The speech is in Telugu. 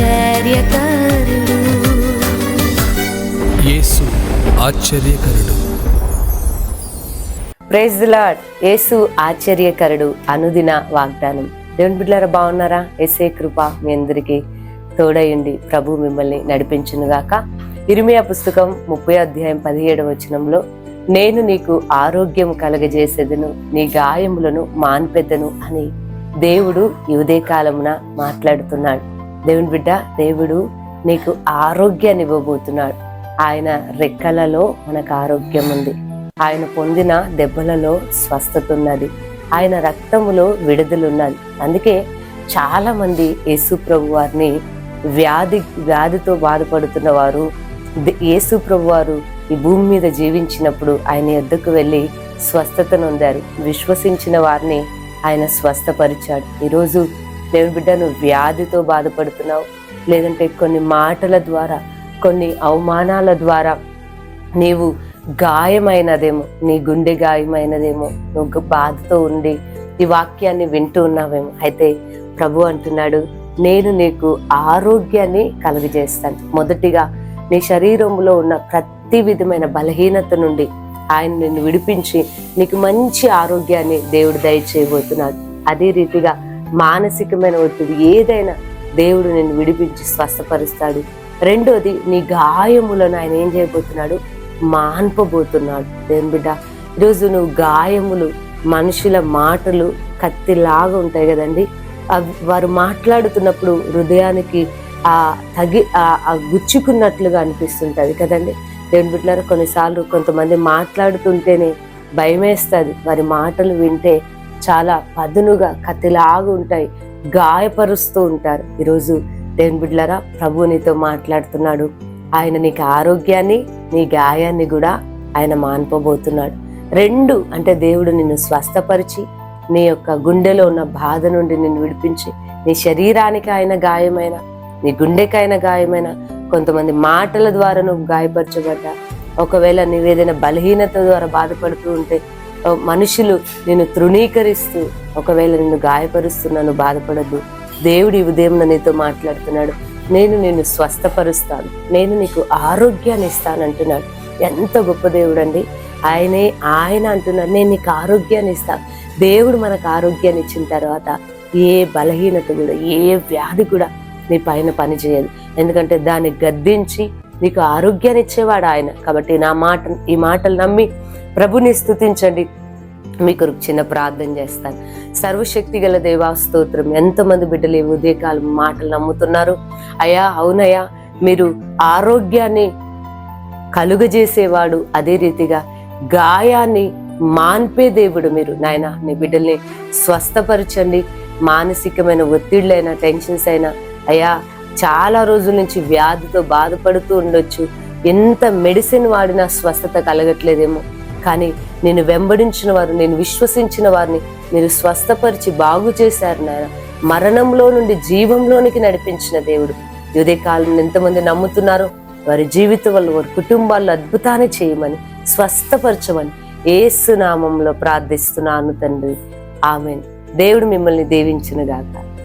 ఆశ్చర్యకరుడు. యేసు ఆశ్చర్యకరుడు. Praise the lord. యేసు ఆశ్చర్యకరుడు. అనుదిన వాగ్దానం. దేవుని బిడ్డలారా బాగున్నారా? ఎస్ఏ కృప మీ అందరికీ తోడయుండి ప్రభు మిమ్మల్ని నడిపించునుగాక. ఇరిమియా పుస్తకం ముప్పై అధ్యాయం పదిహేడవ వచనంలో నేను నీకు ఆరోగ్యం కలగజేసేదను నీ గాయములను మాన్పెద్దను అని దేవుడు ఈ ఉదయకాలమున మాట్లాడుతున్నాడు. దేవుని బిడ్డ దేవుడు నీకు ఆరోగ్యాన్ని ఇవ్వబోతున్నాడు. ఆయన రెక్కలలో మనకు ఆరోగ్యం ఉంది. ఆయన పొందిన దెబ్బలలో స్వస్థత ఉన్నది. ఆయన రక్తములో విడుదలున్నది అందుకే చాలా మంది యేసు ప్రభు వారిని వ్యాధి వ్యాధితో బాధపడుతున్న వారు యేసు ప్రభు వారు ఈ భూమి మీద జీవించినప్పుడు ఆయన ఎద్దుకు వెళ్ళి స్వస్థతనుందారు విశ్వసించిన వారిని ఆయన స్వస్థపరిచాడు. ఈరోజు దేవుని బిడ్డ నువ్వు వ్యాధితో బాధపడుతున్నావు. లేదంటే కొన్ని మాటల ద్వారా కొన్ని అవమానాల ద్వారా నీవు గాయమైనదేమో నీ గుండె గాయమైనదేమో నువ్వు బాధతో ఉండి ఈ వాక్యాన్ని వింటూ ఉన్నావేమో. అయితే ప్రభు అంటున్నాడు నేను నీకు ఆరోగ్యాన్ని కలుగజేస్తాను. మొదటిగా నీ శరీరంలో ఉన్న ప్రతి విధమైన బలహీనత నుండి ఆయన నిన్ను విడిపించి నీకు మంచి ఆరోగ్యాన్ని దేవుడు దయచేయబోతున్నాడు. అదే రీతిగా మానసికమైన ఒత్తిడి ఏదైనా దేవుడు నేను విడిపించి స్వస్థపరుస్తాడు. రెండోది నీ గాయములను ఆయన ఏం చేయబోతున్నాడు? మాన్పబోతున్నాడు. దేని బిడ్డ? ఈరోజు నువ్వు గాయములు మనుషుల మాటలు కత్తిలాగా ఉంటాయి కదండి. వారు మాట్లాడుతున్నప్పుడు హృదయానికి ఆ తగి ఆ- గుచ్చుకున్నట్లుగా అనిపిస్తుంటుంది కదండి. దేవుని బిడ్డలారా కొన్నిసార్లు కొంతమంది మాట్లాడుతుంటేనే భయమేస్తుంది. వారి మాటలు వింటే చాలా పదునుగా కత్తిలాగా ఉంటాయి గాయపరుస్తూ ఉంటారు. ఈరోజు దేవుని బిడ్లరా ప్రభు నీతో మాట్లాడుతున్నాడు. ఆయన నీకు ఆరోగ్యాన్ని నీ గాయాన్ని కూడా ఆయన మాన్పబోతున్నాడు. రెండు అంటే దేవుడు నిన్ను స్వస్థపరిచి నీ యొక్క గుండెలో ఉన్న బాధ నుండి నిన్ను విడిపించి నీ శరీరానికి ఆయన గాయమైన నీ గుండెకైన గాయమైన కొంతమంది మాటల ద్వారా నువ్వు గాయపరచబడ్డా ఒకవేళ నువ్వేదైనా బలహీనత ద్వారా బాధపడుతూ ఉంటే మనుషులు నేను తృణీకరిస్తూ ఒకవేళ నిన్ను గాయపరుస్తున్నాను బాధపడద్దు. దేవుడి ఉదయం నీతో మాట్లాడుతున్నాడు. నేను నిన్ను స్వస్థపరుస్తాను. నేను నీకు ఆరోగ్యాన్ని ఇస్తాను అంటున్నాడు. ఎంత గొప్ప దేవుడు అండి ఆయనే ఆయన అంటున్నాడు. నేను నీకు ఆరోగ్యాన్ని ఇస్తాను. దేవుడు మనకు ఆరోగ్యాన్ని ఇచ్చిన తర్వాత ఏ బలహీనత కూడా ఏ వ్యాధి కూడా నీ పైన పని చేయదు ఎందుకంటే దాన్ని గద్దించి నీకు ఆరోగ్యాన్ని ఇచ్చేవాడు ఆయన. కాబట్టి నా మాట ఈ మాటలు నమ్మి ప్రభుని స్థుతించండి. మీకు చిన్న ప్రార్థన చేస్తాను. సర్వశక్తి గల దేవా స్తోత్రం. ఎంతమంది బిడ్డలు ఈ ఉదయకాలం మాటలు నమ్ముతున్నారు. అయ్యా అవునయ్యా మీరు ఆరోగ్యాన్ని కలుగజేసేవాడు అదే రీతిగా గాయాన్ని మాన్పే దేవుడు మీరు. నాయన నీ బిడ్డల్ని స్వస్థపరచండి. మానసికమైన ఒత్తిళ్ళైనా టెన్షన్స్ అయినా అయ్యా చాలా రోజుల నుంచి వ్యాధితో బాధపడుతూ ఉండొచ్చు. ఎంత మెడిసిన్ వాడినా స్వస్థత కలగట్లేదేమో. కానీ నేను వెంబడించిన వారు నేను విశ్వసించిన వారిని మీరు స్వస్థపరిచి బాగు చేశారు నాయన. మరణంలో నుండి జీవంలోనికి నడిపించిన దేవుడు. ఈ ఉదయకాలం ఎంతమంది నమ్ముతున్నారో వారి జీవితం వల్ల వారి కుటుంబాల్లో అద్భుతాన్ని చేయమని స్వస్థపరచమని ఏసునామంలో ప్రార్థిస్తున్నాను తండ్రి. ఆమె దేవుడు మిమ్మల్ని దీవించునుగాక.